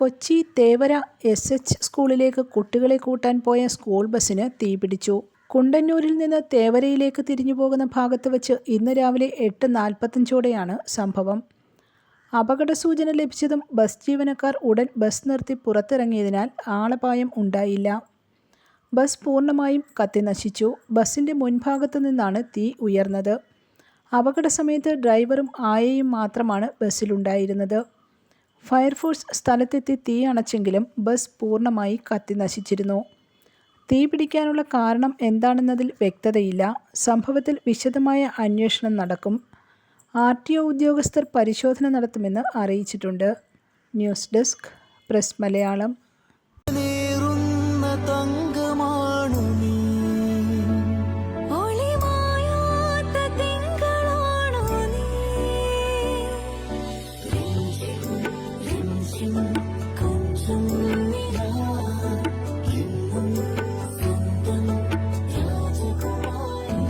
Kochi Thevara S H സ്കൂളിലേക്ക് കുട്ടികളെ കൂട്ടാൻ പോയ സ്കൂൾ ബസ്സിന് തീപിടിച്ചു കുണ്ടന്നൂരിൽ നിന്ന് തേവരയിലേക്ക് തിരിഞ്ഞു പോകുന്ന ഭാഗത്ത് വച്ച് ഇന്ന് രാവിലെ എട്ട് നാൽപ്പത്തഞ്ചോടെയാണ് സംഭവം. അപകട സൂചന ലഭിച്ചതും ബസ് ജീവനക്കാർ ഉടൻ ബസ് നിർത്തി പുറത്തിറങ്ങിയതിനാൽ ആളപായം ഉണ്ടായില്ല. ബസ് പൂർണമായും കത്തിനശിച്ചു. ബസിന്റെ മുൻഭാഗത്തു നിന്നാണ് തീ ഉയർന്നത്. അപകട സമയത്ത് ഡ്രൈവറും ആയയും മാത്രമാണ് ബസ്സിലുണ്ടായിരുന്നത്. ഫയർഫോഴ്സ് സ്ഥലത്തെത്തി തീ അണച്ചെങ്കിലും ബസ് പൂർണമായി കത്തിനശിച്ചിരുന്നു തീ പിടിക്കാനുള്ള കാരണം എന്താണെന്നതിൽ വ്യക്തതയില്ല. സംഭവത്തിൽ വിശദമായ അന്വേഷണം നടക്കും. ആർ ടി ഒ ഉദ്യോഗസ്ഥർ പരിശോധന നടത്തുമെന്ന് അറിയിച്ചിട്ടുണ്ട്. News desk press Malayalam. രാജകുമാരി